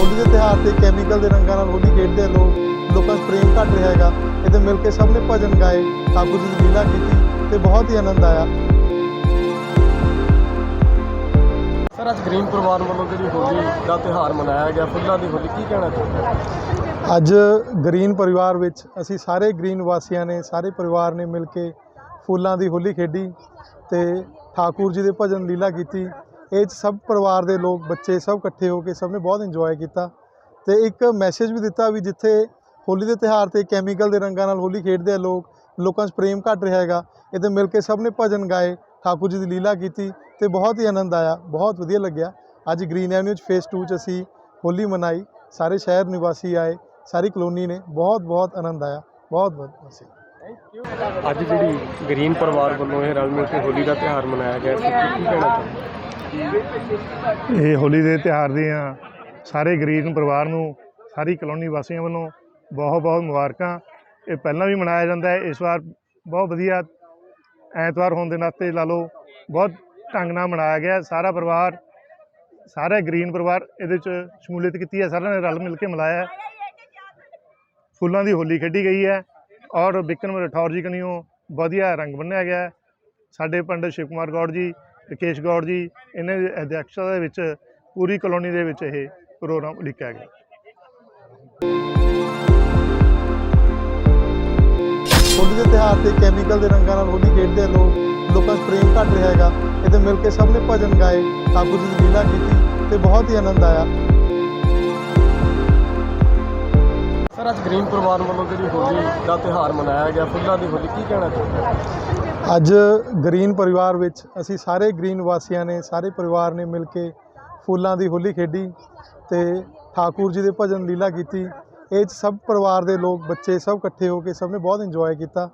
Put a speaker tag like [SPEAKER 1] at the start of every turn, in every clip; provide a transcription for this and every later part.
[SPEAKER 1] ਹੋਲੀ ਦੇ ਤਿਉਹਾਰ ਤੇ ਕੈਮੀਕਲ ਦੇ ਰੰਗਾਂ ਨਾਲ ਹੋਲੀ ਖੇਡਦੇ ਆ ਲੋਕ ਲੋਕਾਂ 'ਚ ਪ੍ਰੇਮ ਘਟ ਰਿਹਾ ਹੈਗਾ। ਇਹਦੇ ਮਿਲ ਕੇ ਸਭ ਨੇ ਭਜਨ ਗਾਏ ਠਾਕੁਰ ਜੀ ਦੀ ਲੀਲਾ ਕੀਤੀ ਤੇ ਬਹੁਤ ਹੀ ਆਨੰਦ ਆਇਆ।
[SPEAKER 2] ਸਰ ਅੱਜ ਗ੍ਰੀਨ ਪਰਿਵਾਰ ਵੱਲੋਂ ਜਿਹੜੀ ਹੋਲੀ ਦਾ ਤਿਉਹਾਰ ਮਨਾਇਆ ਗਿਆ ਫੁੱਲਾਂ ਦੀ ਹੋਲੀ ਕੀ ਕਹਿਣਾ ਚਾਹੁੰਦੇ
[SPEAKER 1] ਅੱਜ ਗ੍ਰੀਨ ਪਰਿਵਾਰ ਵਿੱਚ ਅਸੀਂ ਸਾਰੇ ਗ੍ਰੀਨ ਵਾਸੀਆਂ ਨੇ ਸਾਰੇ ਪਰਿਵਾਰ ਨੇ ਮਿਲ ਕੇ ਫੁੱਲਾਂ ਦੀ ਹੋਲੀ ਖੇਡੀ ਤੇ ਠਾਕੁਰ ਜੀ ਦੇ ਭਜਨ ਲੀਲਾ ਕੀਤੀ। ਇਹ 'ਚ ਸਭ ਪਰਿਵਾਰ ਦੇ ਲੋਕ, ਬੱਚੇ ਸਭ ਇਕੱਠੇ ਹੋ ਕੇ ਸਭ ਨੇ ਬਹੁਤ ਇੰਜੋਏ ਕੀਤਾ ਤੇ ਇੱਕ ਮੈਸੇਜ ਵੀ ਦਿੱਤਾ ਵੀ ਜਿੱਥੇ ਹੋਲੀ ਦੇ ਤਿਉਹਾਰ ਤੇ ਕੈਮੀਕਲ ਦੇ ਰੰਗਾਂ ਨਾਲ ਹੋਲੀ ਖੇਡਦੇ ਆ ਲੋਕ, ਲੋਕਾਂ 'ਚ ਪ੍ਰੇਮ ਘਟ ਰਿਹਾ ਹੈਗਾ ਇਹਦੇ ਮਿਲ ਕੇ ਸਭ ਨੇ ਭਜਨ ਗਾਏ, ਠਾਕੁਰ ਜੀ ਦੀ ਲੀਲਾ ਕੀਤੀ ਤੇ ਬਹੁਤ ਹੀ ਆਨੰਦ ਆਇਆ, ਬਹੁਤ ਵਧੀਆ ਲੱਗਿਆ। ਅੱਜ ਗ੍ਰੀਨ ਐਵਨਿਊ 'ਚ ਫੇਸ 2 'ਚ ਅਸੀਂ ਹੋਲੀ ਮਨਾਈ, ਸਾਰੇ ਸ਼ਹਿਰ ਨਿਵਾਸੀ ਆਏ, ਸਾਰੀ ਕਲੋਨੀ ਨੇ, ਬਹੁਤ ਬਹੁਤ ਆਨੰਦ ਆਇਆ, ਬਹੁਤ ਬਹੁਤ ਅਸੀਂ
[SPEAKER 2] ਅੱਜ ਜਿਹੜੀ ਗ੍ਰੀਨ ਪਰਿਵਾਰ ਵੱਲੋਂ ਇਹ ਰਲ ਮਿਲ ਕੇ ਹੋਲੀ ਦਾ ਤਿਉਹਾਰ ਮਨਾਇਆ ਗਿਆ ਸੀ ਕੀ ਕਹਿਣਾ ਚਾਹੁੰਦੇ
[SPEAKER 3] ਇਹ ਹੋਲੀ ਦੇ ਤਿਉਹਾਰ ਦੀਆਂ ਸਾਰੇ ਗਰੀਬ ਪਰਿਵਾਰ ਨੂੰ, ਸਾਰੀ ਕਲੋਨੀ ਵਾਸੀਆਂ ਵੱਲੋਂ ਬਹੁਤ ਬਹੁਤ ਮੁਬਾਰਕਾਂ। ਇਹ ਪਹਿਲਾਂ ਵੀ ਮਨਾਇਆ ਜਾਂਦਾ ਹੈ। ਇਸ ਵਾਰ ਬਹੁਤ ਵਧੀਆ ਐਤਵਾਰ ਹੋਣ ਦੇ ਨਾਤੇ ਲਾ ਲਓ, ਬਹੁਤ ਢੰਗ ਨਾਲ ਮਨਾਇਆ ਗਿਆ। ਸਾਰਾ ਪਰਿਵਾਰ, ਸਾਰਾ ਗ੍ਰੀਨ ਪਰਿਵਾਰ ਇਹਦੇ ਚ ਸ਼ਮੂਲੀਅਤ ਕੀਤੀ ਹੈ। ਸਾਰਿਆਂ ਨੇ ਰਲ ਮਿਲ ਕੇ ਮਨਾਇਆ ਫੁੱਲਾਂ ਦੀ ਹੋਲੀ ਖੇਡੀ ਗਈ ਹੈ ਔਰ ਬਿਕਰਮ ਰਠੌਰ ਜੀ ਕਨੀਓ ਵਧੀਆ ਰੰਗ ਬੰਨਿਆ ਗਿਆ ਸਾਡੇ ਪੰਡਿਤ ਸ਼ਿਵ ਕੁਮਾਰ ਗੌੜ ਜੀ ਰਕੇਸ਼ ਗੌੜ ਜੀ, ਇਹਨਾਂ ਦੀ ਅਧਿਕਸ਼ਤਾ ਦੇ ਵਿੱਚ, ਪੂਰੀ ਕਲੋਨੀ ਦੇ ਵਿੱਚ ਇਹ ਪ੍ਰੋਗਰਾਮ ਲਿਖਿਆ ਗਿਆ।
[SPEAKER 1] ਹੋਲੀ ਦੇ ਤਿਉਹਾਰ ਤੇ ਕੈਮੀਕਲ ਦੇ ਰੰਗਾਂ ਨਾਲ ਹੋਲੀ ਖੇਡਦੇ ਆ ਲੋਕ, ਲੋਕਾਂ 'ਚ ਪ੍ਰੇਮ ਘਟ ਰਿਹਾ ਹੈਗਾ। ਇਹਦੇ ਮਿਲ ਕੇ ਸਭ ਨੇ ਭਜਨ ਗਾਏ, ਠਾਕੁਰ ਜੀ ਦੀ ਲੀਲਾ ਕੀਤੀ ਤੇ ਬਹੁਤ ਹੀ ਆਨੰਦ ਆਇਆ।
[SPEAKER 2] ਸਰ, ਅੱਜ ਗ੍ਰੀਨ ਪਰਿਵਾਰ ਵੱਲੋਂ ਜਿਹੜੀ ਹੋਲੀ ਦਾ ਤਿਉਹਾਰ ਮਨਾਇਆ ਗਿਆ, ਫੁੱਲਾਂ ਦੀ ਹੋਲੀ, ਕੀ ਕਹਿਣਾ ਚਾਹੁੰਦੇ
[SPEAKER 1] ਅੱਜ ਗਰੀਨ ਪਰਿਵਾਰ ਵਿੱਚ ਅਸੀਂ ਸਾਰੇ ਗਰੀਨ ਵਾਸੀਆਂ ਨੇ, ਸਾਰੇ ਪਰਿਵਾਰ ਨੇ ਮਿਲ ਕੇ ਫੁੱਲਾਂ ਦੀ ਹੋਲੀ ਖੇਡੀ ਤੇ ਠਾਕੁਰ ਜੀ ਦੇ ਭਜਨ ਲੀਲਾ ਕੀਤੀ। ਇਹ 'ਚ ਸਭ ਪਰਿਵਾਰ ਦੇ ਲੋਕ, ਬੱਚੇ ਸਭ ਇਕੱਠੇ ਹੋ ਕੇ ਸਭ ਨੇ ਬਹੁਤ ਇੰਜੋਏ ਕੀਤਾ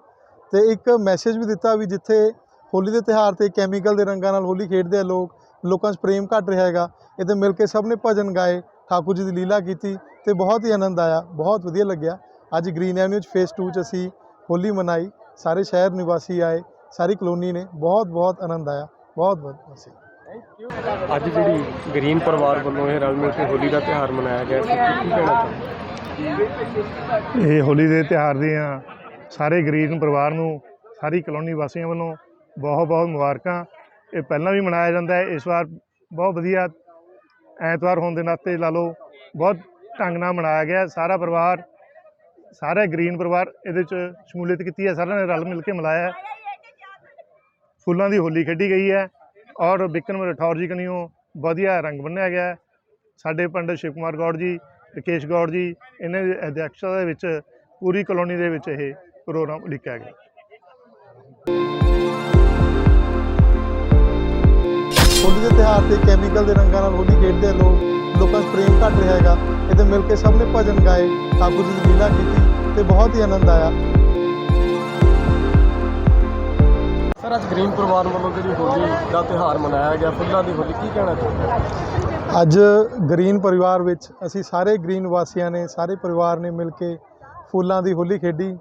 [SPEAKER 1] ਤੇ ਇੱਕ ਮੈਸੇਜ ਵੀ ਦਿੱਤਾ ਵੀ ਜਿੱਥੇ ਹੋਲੀ ਦੇ ਤਿਉਹਾਰ ਤੇ ਕੈਮੀਕਲ ਦੇ ਰੰਗਾਂ ਨਾਲ ਹੋਲੀ ਖੇਡਦੇ ਆ ਲੋਕ, ਲੋਕਾਂ 'ਚ ਪ੍ਰੇਮ ਘਟ ਰਿਹਾ ਹੈਗਾ ਇਹਦੇ ਮਿਲ ਕੇ ਸਭ ਨੇ ਭਜਨ ਗਾਏ, ਠਾਕੁਰ ਜੀ ਦੀ ਲੀਲਾ ਕੀਤੀ। ਤੇ ਬਹੁਤ ਹੀ ਆਨੰਦ ਆਇਆ ਬਹੁਤ ਵਧੀਆ ਲੱਗਿਆ। ਅੱਜ ਗ੍ਰੀਨ ਐਵਨਿਊ 'ਚ ਫੇਸ 2 'ਚ ਅਸੀਂ ਹੋਲੀ ਮਨਾਈ ਸਾਰੇ ਸ਼ਹਿਰ ਨਿਵਾਸੀ ਆਏ ਸਾਰੀ ਕਲੋਨੀ ਨੇ ਬਹੁਤ ਬਹੁਤ ਆਨੰਦ ਆਇਆ ਬਹੁਤ ਬਹੁਤ ਅਸੀਂ
[SPEAKER 2] ਅੱਜ ਜਿਹੜੀ ਗ੍ਰੀਨ ਪਰਿਵਾਰ ਵੱਲੋਂ ਇਹ ਰਲ ਮਿਲ ਕੇ ਹੋਲੀ ਦਾ ਤਿਉਹਾਰ ਮਨਾਇਆ ਗਿਆ ਸੀ ਕੀ ਕਹਿਣਾ ਚਾਹੁੰਦੇ
[SPEAKER 3] ਇਹ ਹੋਲੀ ਦੇ ਤਿਉਹਾਰ ਦੀਆਂ ਸਾਰੇ ਗਰੀਬ ਪਰਿਵਾਰ ਨੂੰ ਸਾਰੀ ਕਲੋਨੀ ਵਾਸੀਆਂ ਵੱਲੋਂ ਬਹੁਤ ਬਹੁਤ ਮੁਬਾਰਕਾਂ। ਇਹ ਪਹਿਲਾਂ ਵੀ ਮਨਾਇਆ ਜਾਂਦਾ ਹੈ ਇਸ ਵਾਰ ਬਹੁਤ ਵਧੀਆ ਐਤਵਾਰ ਹੋਣ ਦੇ ਨਾਤੇ ਲਾ ਲਓ ਬਹੁਤ ਢੰਗ ਨਾਲ ਮਨਾਇਆ ਗਿਆ। ਸਾਰਾ ਪਰਿਵਾਰ, ਸਾਰਾ ਗ੍ਰੀਨ ਪਰਿਵਾਰ ਇਹਦੇ ਚ ਸ਼ਮੂਲੀਅਤ ਕੀਤੀ ਹੈ। ਸਾਰਿਆਂ ਨੇ ਰਲ ਮਿਲ ਕੇ ਮਨਾਇਆ ਫੁੱਲਾਂ ਦੀ ਹੋਲੀ ਖੇਡੀ ਗਈ ਹੈ ਔਰ ਬਿਕਰਮ ਰਠੌਰ ਜੀ ਕਨੀਓ ਵਧੀਆ ਰੰਗ ਬੰਨਿਆ ਗਿਆ ਸਾਡੇ ਪੰਡਿਤ ਸ਼ਿਵ ਕੁਮਾਰ ਗੌੜ ਜੀ, ਰਕੇਸ਼ ਗੌੜ ਜੀ, ਇਹਨਾਂ ਦੀ ਅਧਿਕਸ਼ਤਾ ਦੇ ਵਿੱਚ, ਪੂਰੀ ਕਲੋਨੀ ਦੇ ਵਿੱਚ ਇਹ ਪ੍ਰੋਗਰਾਮ ਉਲੀਕਿਆ ਗਿਆ।
[SPEAKER 1] ਹੋਲੀ ਦੇ ਤਿਉਹਾਰ ਤੇ ਕੈਮੀਕਲ ਦੇ ਰੰਗਾਂ ਨਾਲ ਹੋਲੀ ਖੇਡਦੇ ਲੋਕ। ਲੋਕਾਂ 'ਚ ਪ੍ਰੇਮ ਘਟ ਰਿਹਾ ਹੈਗਾ। ਇਹਦੇ ਮਿਲ ਕੇ ਸਭ ਨੇ ਭਜਨ ਗਾਏ ਠਾਕੁਰ ਜੀ ਦੀ ਲੀਲਾ ਕੀਤੀ ਤੇ ਬਹੁਤ ਹੀ ਆਨੰਦ ਆਇਆ।
[SPEAKER 2] ਸਰ ਅੱਜ ਗ੍ਰੀਨ ਪਰਿਵਾਰ ਵੱਲੋਂ ਜਿਹੜੀ ਹੋਲੀ ਦਾ ਤਿਉਹਾਰ ਮਨਾਇਆ ਗਿਆ ਫੁੱਲਾਂ ਦੀ ਹੋਲੀ ਕੀ ਕਹਿਣਾ ਚਾਹੁੰਦੇ
[SPEAKER 1] ਅੱਜ ਗ੍ਰੀਨ ਪਰਿਵਾਰ ਵਿੱਚ ਅਸੀਂ ਸਾਰੇ ਗ੍ਰੀਨ ਵਾਸੀਆਂ ਨੇ ਸਾਰੇ ਪਰਿਵਾਰ ਨੇ ਮਿਲ ਕੇ ਫੁੱਲਾਂ ਦੀ ਹੋਲੀ ਖੇਡੀ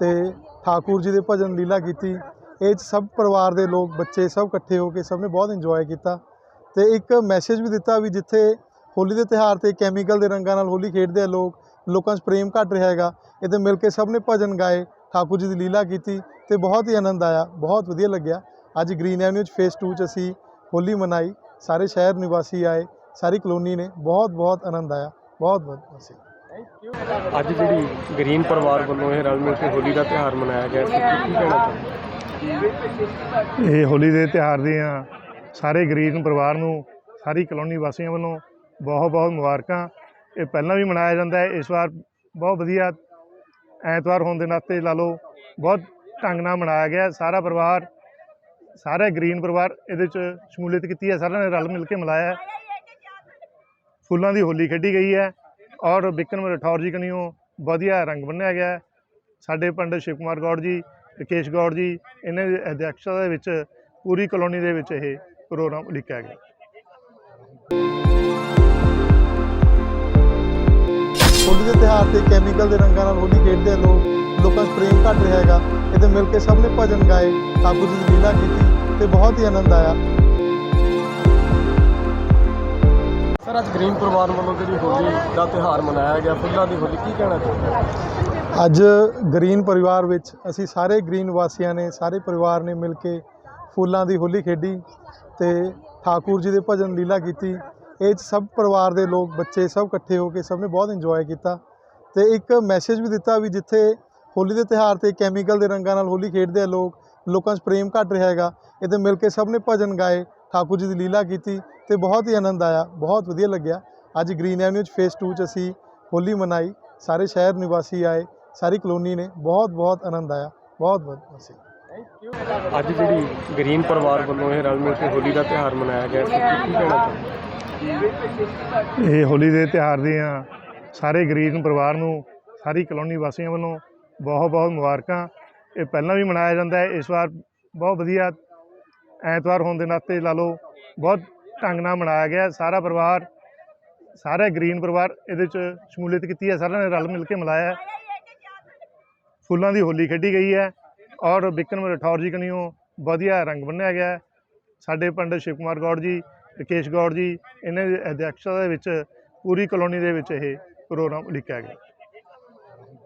[SPEAKER 1] ਤੇ ਠਾਕੁਰ ਜੀ ਦੇ ਭਜਨ ਲੀਲਾ ਕੀਤੀ। ਇਹ 'ਚ ਸਭ ਪਰਿਵਾਰ ਦੇ ਲੋਕ ਬੱਚੇ ਸਭ ਇਕੱਠੇ ਹੋ ਕੇ ਸਭ ਨੇ ਬਹੁਤ ਇੰਜੋਏ ਕੀਤਾ ਤੇ ਇੱਕ ਮੈਸੇਜ ਵੀ ਦਿੱਤਾ ਵੀ ਜਿੱਥੇ ਹੋਲੀ ਦੇ ਤਿਉਹਾਰ ਤੇ ਕੈਮੀਕਲ ਦੇ ਰੰਗਾਂ ਨਾਲ ਹੋਲੀ ਖੇਡਦੇ ਆ ਲੋਕ ਲੋਕਾਂ 'ਚ ਪ੍ਰੇਮ ਘਟ ਰਿਹਾ ਹੈਗਾ। ਇਹਦੇ ਮਿਲ ਕੇ ਸਭ ਨੇ ਭਜਨ ਗਾਏ ਠਾਕੁਰ ਜੀ ਦੀ ਲੀਲਾ ਕੀਤੀ ਤੇ ਬਹੁਤ ਹੀ ਆਨੰਦ ਆਇਆ ਬਹੁਤ ਵਧੀਆ ਲੱਗਿਆ। ਅੱਜ ਗ੍ਰੀਨ ਐਵਨਿਊ 'ਚ ਫੇਸ 2 'ਚ ਅਸੀਂ ਹੋਲੀ ਮਨਾਈ ਸਾਰੇ ਸ਼ਹਿਰ ਨਿਵਾਸੀ ਆਏ ਸਾਰੀ ਕਲੋਨੀ ਨੇ ਬਹੁਤ ਬਹੁਤ ਆਨੰਦ ਆਇਆ ਬਹੁਤ ਬਹੁਤ ਅਸੀਂ
[SPEAKER 2] ਅੱਜ ਜਿਹੜੀ ਗ੍ਰੀਨ ਪਰਿਵਾਰ ਵੱਲੋਂ ਇਹ ਰਲ ਮਿਲ ਕੇ ਹੋਲੀ ਦਾ ਤਿਉਹਾਰ ਮਨਾਇਆ ਗਿਆ ਸੀ ਕੀ ਕਹਿਣਾ ਚਾਹੁੰਦੇ
[SPEAKER 3] ਇਹ ਹੋਲੀ ਦੇ ਤਿਉਹਾਰ ਦੀਆਂ ਸਾਰੇ ਗਰੀਬ ਪਰਿਵਾਰ ਨੂੰ ਸਾਰੀ ਕਲੋਨੀ ਵਾਸੀਆਂ ਵੱਲੋਂ ਬਹੁਤ ਬਹੁਤ ਮੁਬਾਰਕਾਂ। ਇਹ ਪਹਿਲਾਂ ਵੀ ਮਨਾਇਆ ਜਾਂਦਾ ਹੈ। ਇਸ ਵਾਰ ਬਹੁਤ ਵਧੀਆ ਐਤਵਾਰ ਹੋਣ ਦੇ ਨਾਤੇ ਲਾ ਲਓ, ਬਹੁਤ ਢੰਗ ਨਾਲ ਮਨਾਇਆ ਗਿਆ। ਸਾਰਾ ਪਰਿਵਾਰ, ਸਾਰਾ ਗ੍ਰੀਨ ਪਰਿਵਾਰ ਇਹਦੇ ਚ ਸ਼ਮੂਲੀਅਤ ਕੀਤੀ ਹੈ। ਸਾਰਿਆਂ ਨੇ ਰਲ ਮਿਲ ਕੇ ਮਨਾਇਆ ਫੁੱਲਾਂ ਦੀ ਹੋਲੀ ਖੇਡੀ ਗਈ ਹੈ ਔਰ ਬਿਕਰਮ ਰਠੌਰ ਜੀ ਕਨੀਓ ਵਧੀਆ ਰੰਗ ਬੰਨਿਆ ਗਿਆ ਸਾਡੇ ਪੰਡਿਤ ਸ਼ਿਵ ਕੁਮਾਰ ਗੌੜ ਜੀ, ਰਕੇਸ਼ ਗੌੜ ਜੀ, ਇਹਨਾਂ ਦੀ ਅਧਿਕਸ਼ਤਾ ਦੇ ਵਿੱਚ ਪੂਰੀ ਕਲੋਨੀ ਦੇ ਵਿੱਚ ਇਹ ਪ੍ਰੋਗਰਾਮ ਲਿਖਿਆ ਗਿਆ।
[SPEAKER 1] ਹੋਲੀ ਦੇ ਤਿਉਹਾਰ ਤੇ ਕੈਮੀਕਲ ਦੇ ਰੰਗਾਂ ਨਾਲ ਹੋਲੀ ਖੇਡਦੇ ਲੋਕ ਲੋਕਾਂ 'ਚ ਪ੍ਰੇਮ ਘਟ ਰਿਹਾ ਹੈਗਾ। ਇਹਦੇ ਮਿਲ ਕੇ ਸਭ ਨੇ ਭਜਨ ਗਾਏ ਠਾਕੁਰ ਜੀ ਦੀ ਲੀਲਾ ਕੀਤੀ ਤੇ ਬਹੁਤ ਹੀ ਆਨੰਦ ਆਇਆ।
[SPEAKER 2] ਸਰ ਅੱਜ ਗ੍ਰੀਨ ਪਰਿਵਾਰ ਵੱਲੋਂ ਜਿਹੜੀ ਹੋਲੀ ਦਾ ਤਿਉਹਾਰ ਮਨਾਇਆ ਗਿਆ ਫੁੱਲਾਂ ਦੀ ਹੋਲੀ ਕੀ ਕਹਿਣਾ ਚਾਹੁੰਦੇ
[SPEAKER 1] ਅੱਜ ਗ੍ਰੀਨ ਪਰਿਵਾਰ ਵਿੱਚ ਅਸੀਂ ਸਾਰੇ ਗ੍ਰੀਨ ਵਾਸੀਆਂ ਨੇ ਸਾਰੇ ਪਰਿਵਾਰ ਨੇ ਮਿਲ ਕੇ ਫੁੱਲਾਂ ਦੀ ਹੋਲੀ ਖੇਡੀ ਤੇ ਠਾਕੁਰ ਜੀ ਦੇ ਭਜਨ ਲੀਲਾ ਕੀਤੀ। ਇਹ 'ਚ ਸਭ ਪਰਿਵਾਰ ਦੇ ਲੋਕ, ਬੱਚੇ ਸਭ ਇਕੱਠੇ ਹੋ ਕੇ ਸਭ ਨੇ ਬਹੁਤ ਇੰਜੋਏ ਕੀਤਾ ਤੇ ਇੱਕ ਮੈਸੇਜ ਵੀ ਦਿੱਤਾ ਵੀ ਜਿੱਥੇ ਹੋਲੀ ਦੇ ਤਿਉਹਾਰ ਤੇ ਕੈਮੀਕਲ ਦੇ ਰੰਗਾਂ ਨਾਲ ਹੋਲੀ ਖੇਡਦੇ ਆ ਲੋਕ, ਲੋਕਾਂ 'ਚ ਪ੍ਰੇਮ ਘਟ ਰਿਹਾ ਹੈਗਾ ਇਹਦੇ ਮਿਲ ਕੇ ਸਭ ਨੇ ਭਜਨ ਗਾਏ, ਠਾਕੁਰ ਜੀ ਦੀ ਲੀਲਾ ਕੀਤੀ ਤੇ ਬਹੁਤ ਹੀ ਆਨੰਦ ਆਇਆ, ਬਹੁਤ ਵਧੀਆ ਲੱਗਿਆ। ਅੱਜ ਗ੍ਰੀਨ ਐਵਨਿਊ 'ਚ ਫੇਸ 2 'ਚ ਅਸੀਂ ਹੋਲੀ ਮਨਾਈ, ਸਾਰੇ ਸ਼ਹਿਰ ਨਿਵਾਸੀ ਆਏ, ਸਾਰੀ ਕਲੋਨੀ ਨੇ, ਬਹੁਤ ਬਹੁਤ ਆਨੰਦ ਆਇਆ, ਬਹੁਤ ਬਹੁਤ ਅਸੀਂ
[SPEAKER 2] ਅੱਜ ਜਿਹੜੀ ਗ੍ਰੀਨ ਪਰਿਵਾਰ ਵੱਲੋਂ ਇਹ ਰਲ ਮਿਲ ਕੇ ਹੋਲੀ ਦਾ ਤਿਉਹਾਰ ਮਨਾਇਆ ਗਿਆ ਸੀ ਕੀ ਕਹਿਣਾ ਚਾਹੁੰਦੇ
[SPEAKER 3] ਇਹ ਹੋਲੀ ਦੇ ਤਿਉਹਾਰ ਦੀਆਂ ਸਾਰੇ ਗਰੀਬ ਪਰਿਵਾਰ ਨੂੰ, ਸਾਰੀ ਕਲੋਨੀ ਵਾਸੀਆਂ ਵੱਲੋਂ ਬਹੁਤ ਬਹੁਤ ਮੁਬਾਰਕਾਂ। ਇਹ ਪਹਿਲਾਂ ਵੀ ਮਨਾਇਆ ਜਾਂਦਾ ਹੈ। ਇਸ ਵਾਰ ਬਹੁਤ ਵਧੀਆ ਐਤਵਾਰ ਹੋਣ ਦੇ ਨਾਤੇ ਲਾ ਲਓ, ਬਹੁਤ ਢੰਗ ਨਾਲ ਮਨਾਇਆ ਗਿਆ। ਸਾਰਾ ਪਰਿਵਾਰ, ਸਾਰਾ ਗ੍ਰੀਨ ਪਰਿਵਾਰ ਇਹਦੇ ਚ ਸ਼ਮੂਲੀਅਤ ਕੀਤੀ ਹੈ। ਸਾਰਿਆਂ ਨੇ ਰਲ ਮਿਲ ਕੇ ਮਨਾਇਆ ਫੁੱਲਾਂ ਦੀ ਹੋਲੀ ਖੇਡੀ ਗਈ ਹੈ ਔਰ ਬਿਕਰਮ ਰਠੌਰ ਜੀ ਕਨੀਓ ਵਧੀਆ ਰੰਗ ਬੰਨਿਆ ਗਿਆ ਸਾਡੇ ਪੰਡਿਤ ਸ਼ਿਵ ਕੁਮਾਰ ਗੌੜ ਜੀ ਰਕੇਸ਼ ਗੌੜ ਜੀ, ਇਹਨਾਂ ਦੀ ਅਧਿਕਸ਼ਤਾ ਦੇ ਵਿੱਚ, ਪੂਰੀ ਕਲੋਨੀ ਦੇ ਵਿੱਚ ਇਹ ਪ੍ਰੋਗਰਾਮ ਲਿਖਿਆ ਗਿਆ।